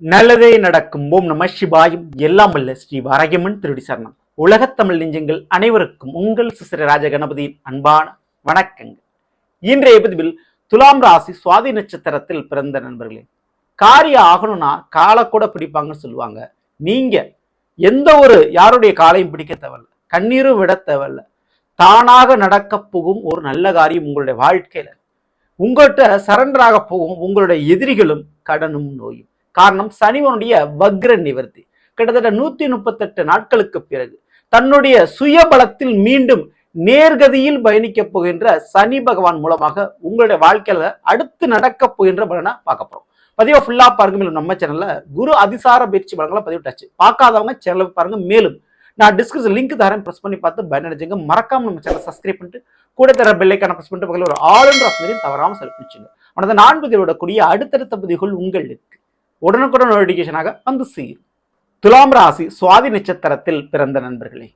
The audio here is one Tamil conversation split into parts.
நல்லதே நடக்கும். ஓம் நம சிவாயும். எல்லாம் வல்ல ஸ்ரீ வாரகமன் திருடி சரணம் உலகத்தமிழ் நெஞ்சங்கள் அனைவருக்கும் உங்கள் சிசிர ராஜ கணபதியின் அன்பான வணக்கங்கள். இன்றைய பதிவில் துலாம் ராசி சுவாதி நட்சத்திரத்தில் பிறந்த நண்பர்களே காரியம் ஆகணும்னா காலை கூட பிடிப்பாங்கன்னு சொல்லுவாங்க. நீங்க எந்த ஒரு யாருடைய காலையும் பிடிக்க தேவையில்ல. கண்ணீரும் விட தேவையில்ல. தானாக நடக்க போகும் ஒரு நல்ல காரியம் உங்களுடைய வாழ்க்கையில. உங்கள்கிட்ட சரண்டராக போகும் உங்களுடைய எதிரிகளும் கடனும் நோயும். காரணம் சனிவனுடைய வக்ர நிவர்த்தி. கிட்டத்தட்ட நூத்தி முப்பத்தெட்டு நாட்களுக்கு பிறகு தன்னுடைய சுயபலத்தில் மீண்டும் நேர்கதியில் பயணிக்க போகின்ற சனி பகவான் மூலமாக உங்களுடைய வாழ்க்கையில அடுத்து நடக்க போகின்ற பலனை பார்க்க போறோம். பதிவை ஃபுல்லா பாருங்க. மேலும் நம்ம சேனல்ல குரு அதிசார பயிற்சி பலங்களை பதிவிட்டாச்சு. பார்க்காதவங்க சேனலை பாருங்க. மேலும் நான் டிஸ்கிரிப்ஷன் லிங்க் தரேன். ப்ரெஸ் பண்ணி பார்த்து பயனடைஞ்சுங்க. மறக்காம நம்ம சேனல் சப்ஸ்கிரைப் பண்ணிட்டு கூட தர பெல்லைக்கான ப்ரெஸ் பண்ணிட்டு பக்கத்தில் ஒரு ஆளுன்ற தவறாமல் செலுத்திச்சுங்க உனது பண்ணிச்சுங்க. மனதை நான் பதிவிடக்கூடிய அடுத்தடுத்த பதிவுகள் உங்களுக்கு உடனுக்குடன் நோட்டிபிகேஷனாக வந்து சேரும். துலாம் ராசி சுவாதி நட்சத்திரத்தில் பிறந்த நண்பர்களே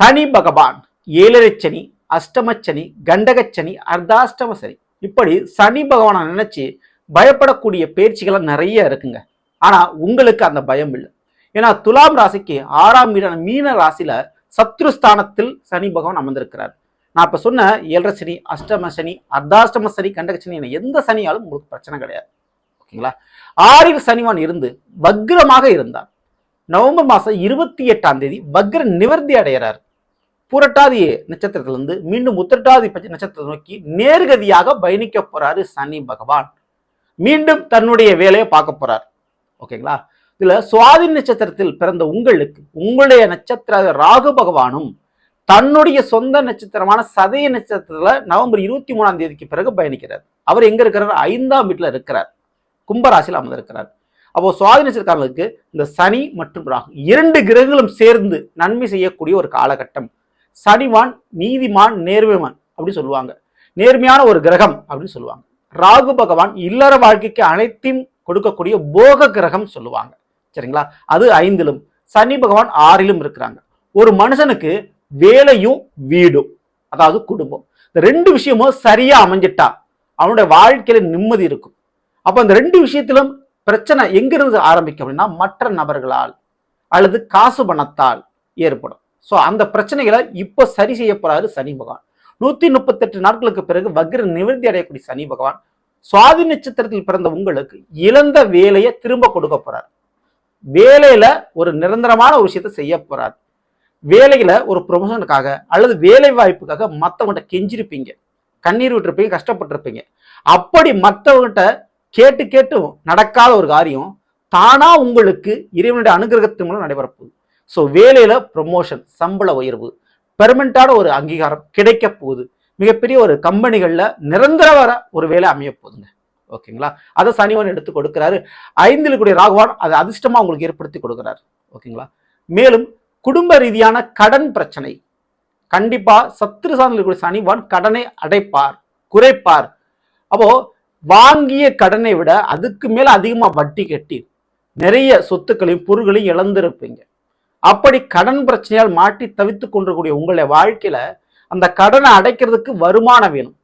சனி பகவான் ஏழரை சனி அஷ்டமச்சனி கண்டகச்சனி அர்த்தாஷ்டம சனி. இப்படி சனி பகவானை நினைச்சு பயப்படக்கூடிய பயிற்சிகள் நிறைய இருக்குங்க. ஆனா உங்களுக்கு அந்த பயம் இல்லை. ஏன்னா துலாம் ராசிக்கு ஆறாம் வீடான மீன ராசியில சத்ருஸ்தானத்தில் சனி பகவான் அமர்ந்திருக்கிறார். நான் இப்போ சொன்ன ஏழரை சனி அஷ்டம சனி அர்த்தாஷ்டம சனி கண்டக சனி என எந்த சனியாலும் உங்களுக்கு பிரச்சனை கிடையாது. ஓகேங்களா? ஆறில் சனிவான் இருந்து வக்ரமாக இருந்தார் நவம்பர் மாசம் இருபத்தி எட்டாம் தேதி வக்ர நிவர்த்தி அடைகிறார். புரட்டாதி நட்சத்திரத்திலிருந்து மீண்டும் உத்திரட்டாதி நட்சத்திரத்தை நோக்கி நேர்கதியாக பயணிக்க போறாரு சனி பகவான். மீண்டும் தன்னுடைய வேலையை பார்க்க போறார். ஓகேங்களா? இதுல சுவாதி நட்சத்திரத்தில் பிறந்த உங்களுக்கு உங்களுடைய நட்சத்திர ராகு பகவானும் தன்னுடைய சொந்த நட்சத்திரமான சதய நட்சத்திரத்துல நவம்பர் இருபத்தி மூணாம் தேதிக்கு பிறகு பயணிக்கிறார். அவர் எங்க இருக்கிறார்? ஐந்தாம் வீட்டுல இருக்கிறார். கும்பராசியில் அமர்ந்திருக்கிறார். அப்போ சுவாதி இந்த சனி மற்றும் ராகு இரண்டு கிரகங்களும் சேர்ந்து நன்மை செய்யக்கூடிய ஒரு காலகட்டம். சனிவான் நீதிமான் நேர்மைமான் அப்படின்னு சொல்லுவாங்க. நேர்மையான ஒரு கிரகம் அப்படின்னு சொல்லுவாங்க. ராகு பகவான் இல்லற வாழ்க்கைக்கு அனைத்தையும் கொடுக்கக்கூடிய போக கிரகம் சொல்லுவாங்க. சரிங்களா? அது ஐந்திலும் சனி பகவான் ஆறிலும் இருக்கிறாங்க. ஒரு மனுஷனுக்கு வேலையும் வீடும் அதாவது குடும்பம். இந்த ரெண்டு விஷயமும் சரியா அமைஞ்சிட்டா அவனுடைய வாழ்க்கையில நிம்மதி இருக்கும். அப்போ அந்த ரெண்டு விஷயத்திலும் பிரச்சனை எங்கிருந்து ஆரம்பிக்கும் அப்படின்னா மற்ற நபர்களால் அல்லது காசு பணத்தால் ஏற்படும். ஸோ அந்த பிரச்சனைகளை இப்போ சரி செய்ய போறாரு சனி பகவான். நூற்றி முப்பத்தெட்டு நாட்களுக்கு பிறகு வக்ர நிவர்த்தி அடையக்கூடிய சனி பகவான் சுவாதி நட்சத்திரத்தில் பிறந்த உங்களுக்கு இழந்த வேலையை திரும்ப கொடுக்க போறார். வேலையில ஒரு நிரந்தரமான ஒரு விஷயத்தை செய்ய போறார். வேலையில ஒரு ப்ரொமோஷனுக்காக அல்லது வேலை வாய்ப்புக்காக மற்றவங்கள்ட்ட கெஞ்சிருப்பீங்க. கண்ணீர் விட்டுருப்பீங்க கஷ்டப்பட்டிருப்பீங்க. அப்படி மற்றவங்ககிட்ட கேட்டு கேட்டு நடக்காத ஒரு காரியம் தானா உங்களுக்கு இறைவனுடைய அனுகிரகத்தின் மூலம் நடைபெற போகுது ஸோ வேலையில ப்ரொமோஷன் சம்பள உயர்வு பெர்மனண்டான ஒரு அங்கீகாரம் கிடைக்க போகுது. மிகப்பெரிய ஒரு கம்பெனிகளில் நிரந்தர வர ஒரு வேலை அமைய போகுதுங்க. ஓகேங்களா? அதை சனிவன் எடுத்து கொடுக்குறாரு. ஐந்தில் கூடிய ராகவான் அதை அதிர்ஷ்டமாக உங்களுக்கு ஏற்படுத்தி கொடுக்குறாரு. ஓகேங்களா? மேலும் குடும்ப ரீதியான கடன் பிரச்சனை. கண்டிப்பாக சத்துரு சார்ந்த கூடிய சனிவான் கடனை அடைப்பார் குறைப்பார். அப்போது வாங்கிய கடனை விட அதுக்கு மேல அதிகமா வட்டி கட்டி நிறைய சொத்துக்களையும் பொருள்களையும் இழந்திருப்பீங்க. அப்படி கடன் பிரச்சனையால் மாட்டி தவித்து கொண்டிருக்கூடிய உங்களுடைய வாழ்க்கையில அந்த கடனை அடைக்கிறதுக்கு வருமானம் வேணும்.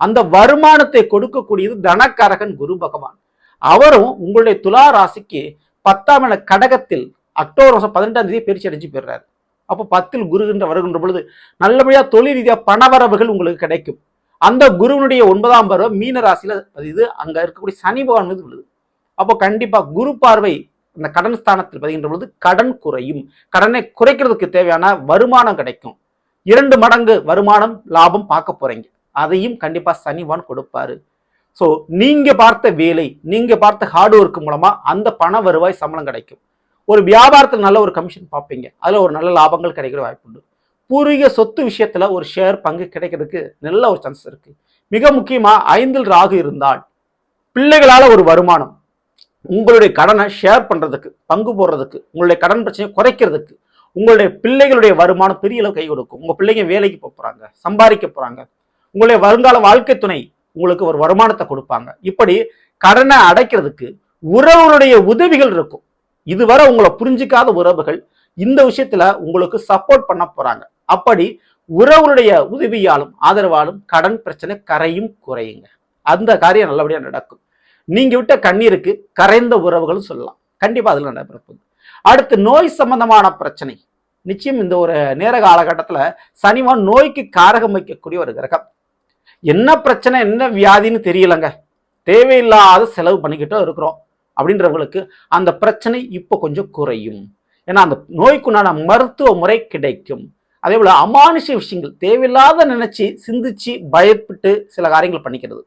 அந்த வருமானத்தை கொடுக்கக்கூடியது தனக்காரகன் குரு பகவான். அவரும் உங்களுடைய துலா ராசிக்கு பத்தாம் என கடகத்தில் அக்டோபர் மாதம் பதினெட்டாம் தேதி பயிற்சி அடைஞ்சு போயிடுறாரு. அப்போ பத்தில் குருகின்ற வருகின்ற பொழுது நல்லபடியாக தொழில் ரீதியாக பணவரவுகள் உங்களுக்கு கிடைக்கும். அந்த குருவனுடைய ஒன்பதாம் பருவம் மீன ராசியில இது அங்க இருக்கக்கூடிய சனி பகவான் மீது விழுது அப்போ கண்டிப்பா குரு பார்வை அந்த கடன் ஸ்தானத்தில் பதிகின்ற பொழுது கடன் குறையும். கடனை குறைக்கிறதுக்கு தேவையான வருமானம் கிடைக்கும். இரண்டு மடங்கு வருமானம் லாபம் பார்க்க போறீங்க. அதையும் கண்டிப்பா சனிவான் கொடுப்பாரு. ஸோ நீங்க பார்த்த வேலை நீங்க பார்த்த ஹார்ட் ஒர்க் மூலமா அந்த பண வருவாய் சம்பளம் கிடைக்கும். ஒரு வியாபாரத்தில் நல்ல ஒரு கமிஷன் பார்ப்பீங்க. அதில் ஒரு நல்ல லாபங்கள் கிடைக்கிற வாய்ப்பு உண்டு. பூர்வீக சொத்து விஷயத்துல ஒரு ஷேர் பங்கு கிடைக்கிறதுக்கு நல்ல ஒரு சான்ஸ் இருக்கு. மிக முக்கியமா ஐந்தில் ராகு இருந்தால் பிள்ளைகளால ஒரு வருமானம் உங்களுடைய கடனை ஷேர் பண்றதுக்கு பங்கு போடுறதுக்கு உங்களுடைய கடன் பிரச்சனையை குறைக்கிறதுக்கு உங்களுடைய பிள்ளைகளுடைய வருமானம் பெரிய அளவு கை கொடுக்கும். உங்க பிள்ளைங்க வேலைக்கு போகிறாங்க போறாங்க சம்பாதிக்க போறாங்க. உங்களுடைய வருங்கால வாழ்க்கை துணை உங்களுக்கு ஒரு வருமானத்தை கொடுப்பாங்க. இப்படி கடனை அடைக்கிறதுக்கு உறவுடைய உதவிகள் இருக்கும். இதுவரை உங்களை புரிஞ்சிக்காத உறவுகள் இந்த விஷயத்துல உங்களுக்கு சப்போர்ட் பண்ண போறாங்க. அப்படி உறவுடைய உதவியாலும் ஆதரவாலும் கடன் பிரச்சனை கரையும் குறையுங்க. அந்த காரியம் நல்லபடியாக நடக்கும். நீங்க விட்ட கண்ணீருக்கு கரைந்த உறவுகளும் சொல்லலாம். கண்டிப்பாக அதில் நடைபெறப்போகுது அடுத்து நோய் சம்பந்தமான பிரச்சனை. நிச்சயம் இந்த ஒரு நேர காலகட்டத்தில் சனிவான் நோய்க்கு காரகம் வைக்கக்கூடிய ஒரு கிரகம். என்ன பிரச்சனை என்ன வியாதின்னு தெரியலங்க. தேவையில்லாத செலவு பண்ணிக்கிட்டோ இருக்கிறோம் அப்படின்றவங்களுக்கு அந்த பிரச்சனை இப்போ கொஞ்சம் குறையும். ஏன்னா அந்த நோய்க்குண்டான மருத்துவ முறை கிடைக்கும். அதே போல் அமானுஷ விஷயங்கள் தேவையில்லாத நினச்சி சிந்திச்சு பயப்பட்டு சில காரியங்கள் பண்ணிக்கிறது.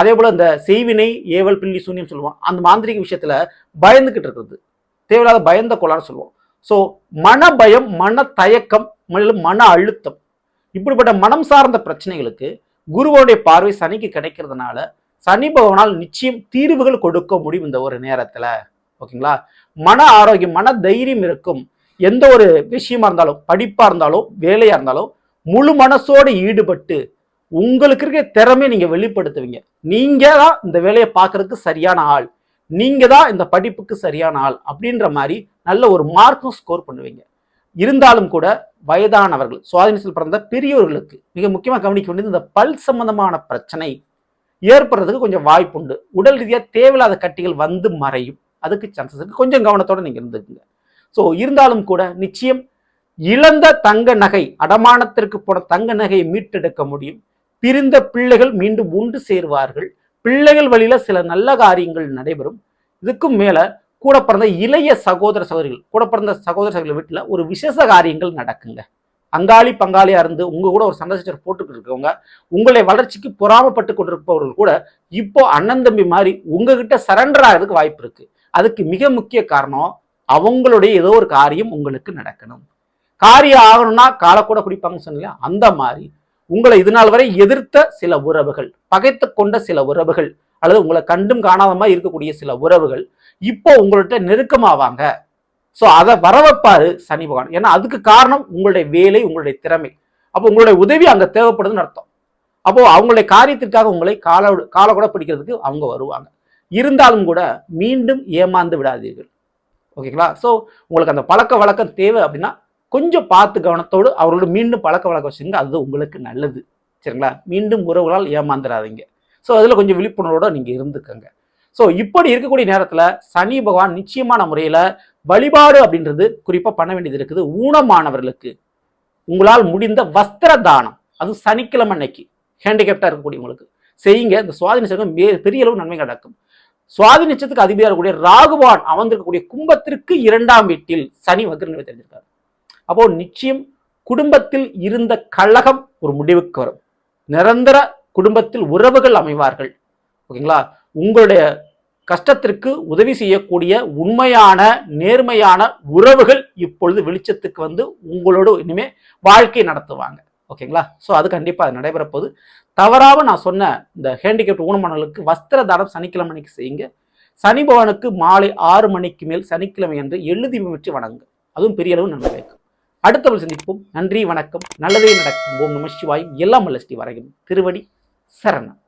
அதே போல் இந்த செய்வினை ஏவல் பில்லி சூன்யம் சொல்லுவோம். அந்த மாந்திரிக விஷயத்தில் பயந்துக்கிட்டு இருக்கிறது. தேவையில்லாத பயந்த கொள்ளான்னு சொல்லுவோம். ஸோ மன பயம் மன தயக்கம் மேலும் மன அழுத்தம். இப்படிப்பட்ட மனம் சார்ந்த பிரச்சனைகளுக்கு குருவோடைய பார்வை சனிக்கு கிடைக்கிறதுனால சனி பகவனால் நிச்சயம் தீர்வுகள் கொடுக்க முடியும் இந்த ஒரு நேரத்தில். ஓகேங்களா? மன ஆரோக்கியம் மன தைரியம் இருக்கும். எந்த ஒரு விஷயமா இருந்தாலும் படிப்பாக இருந்தாலும் வேலையாக இருந்தாலும் முழு மனசோடு ஈடுபட்டு உங்களுக்கு இருக்கிற திறமையை நீங்கள் வெளிப்படுத்துவீங்க. நீங்கள் தான் இந்த வேலையை பார்க்கறதுக்கு சரியான ஆள். நீங்கள் தான் இந்த படிப்புக்கு சரியான ஆள் அப்படின்ற மாதிரி நல்ல ஒரு மார்க்கும் ஸ்கோர் பண்ணுவீங்க. இருந்தாலும் கூட வயதானவர்கள் சுவாதீனத்தில் பிறந்த பெரியவர்களுக்கு மிக முக்கியமாக கவனிக்க வேண்டியது இந்த பல் சம்பந்தமான பிரச்சனை ஏற்படுறதுக்கு கொஞ்சம் வாய்ப்புண்டு. உடல் ரீதியாக தேவையில்லாத கட்டிகள் வந்து மறையும். அதுக்கு சான்சஸ் இருக்குது கொஞ்சம் கவனத்தோடு நீங்கள் இருந்துக்குங்க. ஸோ இருந்தாலும் கூட நிச்சயம் இழந்த தங்க நகை அடமானத்திற்கு போன தங்க நகையை மீட்டெடுக்க முடியும். பிரிந்த பிள்ளைகள் மீண்டும் உண்டு சேருவார்கள். பிள்ளைகள் வழியில சில நல்ல காரியங்கள் நடைபெறும். இதுக்கும் மேல கூட பிறந்த இளைய சகோதர சகோதரிகள் கூட பிறந்த சகோதர சகோதரிகள் வீட்டில் ஒரு விசேஷ காரியங்கள் நடக்குங்க. அங்காளி பங்காளியா இருந்து உங்க கூட ஒரு சண்டை போட்டுக்கிட்டு இருக்கவங்க உங்களை வளர்ச்சிக்கு பொறாமப்பட்டு கொண்டிருப்பவர்கள் கூட இப்போ அண்ணன் தம்பி மாதிரி உங்ககிட்ட சரண்டர் ஆகிறதுக்கு வாய்ப்பு இருக்கு. அதுக்கு மிக முக்கிய காரணம் அவங்களுடைய ஏதோ ஒரு காரியம் உங்களுக்கு நடக்கணும். காரியம் ஆகணும்னா காலக்கூட குடிப்பாங்க குடிப்பாங்கன்னு சொன்னீங்க அந்த மாதிரி உங்களை இது நாள் வரை எதிர்த்த சில உறவுகள் பகைத்து கொண்ட சில உறவுகள் அல்லது உங்களை கண்டும் காணாத மாதிரி இருக்கக்கூடிய சில உறவுகள் இப்போ உங்கள்கிட்ட நெருக்கமாவாங்க. ஸோ அதை வரவைப்பாரு சனி பகவான். ஏன்னா அதுக்கு காரணம் உங்களுடைய வேலை உங்களுடைய திறமை. அப்போ உங்களுடைய உதவி அங்கே தேவைப்படுதுன்னு அர்த்தம். அப்போ அவங்களுடைய காரியத்திற்காக உங்களை கால கால கூட பிடிக்கிறதுக்கு அவங்க வருவாங்க. இருந்தாலும் கூட மீண்டும் ஏமாந்து விடாதீர்கள். ஓகேங்களா? ஸோ உங்களுக்கு அந்த பழக்க வழக்கம் தேவை அப்படின்னா கொஞ்சம் பார்த்து கவனத்தோடு அவரோட மீண்டும் பழக்க வழக்கம் வச்சுங்க அது உங்களுக்கு நல்லது. சரிங்களா? மீண்டும் உறவுகளால் ஏமாந்துடாதீங்க ஸோ அதில் கொஞ்சம் விழிப்புணர்வோட நீங்கள் இருந்துக்கங்க. ஸோ இப்படி இருக்கக்கூடிய நேரத்தில் சனி பகவான் நிச்சயமான முறையில் வழிபாடு அப்படின்றது குறிப்பாக பண்ண வேண்டியது இருக்குது. ஊனமானவர்களுக்கு உங்களால் முடிந்த வஸ்திர தானம். அது சனிக்கிழமை அன்னைக்கு. ஹேண்டிகேப்டாக இருக்கக்கூடியவங்களுக்கு. செய்யுங்க. இந்த சுவாதின சங்கம் மே- பெரிய அளவு நன்மை நடக்கும் சுவாதி நட்சத்திரத்துக்கு அதிபதியாக இருக்கக்கூடிய ராகுவான் அமர்ந்திருக்கக்கூடிய கும்பத்திற்கு இரண்டாம் வீட்டில் சனி வக்ரநிலை தெரிஞ்சிருக்காரு. அப்போ நிச்சயம் குடும்பத்தில் இருந்த கழகம் ஒரு முடிவுக்கு வரும். நிரந்தர குடும்பத்தில் உறவுகள் அமைவார்கள். ஓகேங்களா? உங்களுடைய கஷ்டத்திற்கு உதவி செய்யக்கூடிய உண்மையான நேர்மையான உறவுகள் இப்பொழுது வெளிச்சத்துக்கு வந்து உங்களோட இனிமே வாழ்க்கை நடத்துவாங்க. ஓகேங்களா? ஸோ அது கண்டிப்பாக அது நடைபெற தவறாக நான் சொன்ன இந்த ஹேண்டிகேப்ட் ஊனமானவர்களுக்கு வஸ்திர தானம் சனிக்கிழமை அன்னைக்கு செய்யுங்க. சனி பகவானுக்கு மாலை ஆறு மணிக்கு மேல் சனிக்கிழமை என்று எழுதி வச்சு வணங்குங்க. அதுவும் பெரிய அளவு நன்மை வைக்கும் அடுத்தவள் சந்திப்போம். நன்றி வணக்கம். நல்லதே நடக்கும். ஓம் நம சிவாயும் எல்லாம் வல்ல ஸ்ரீ வரையும் திருவடி சரணம்.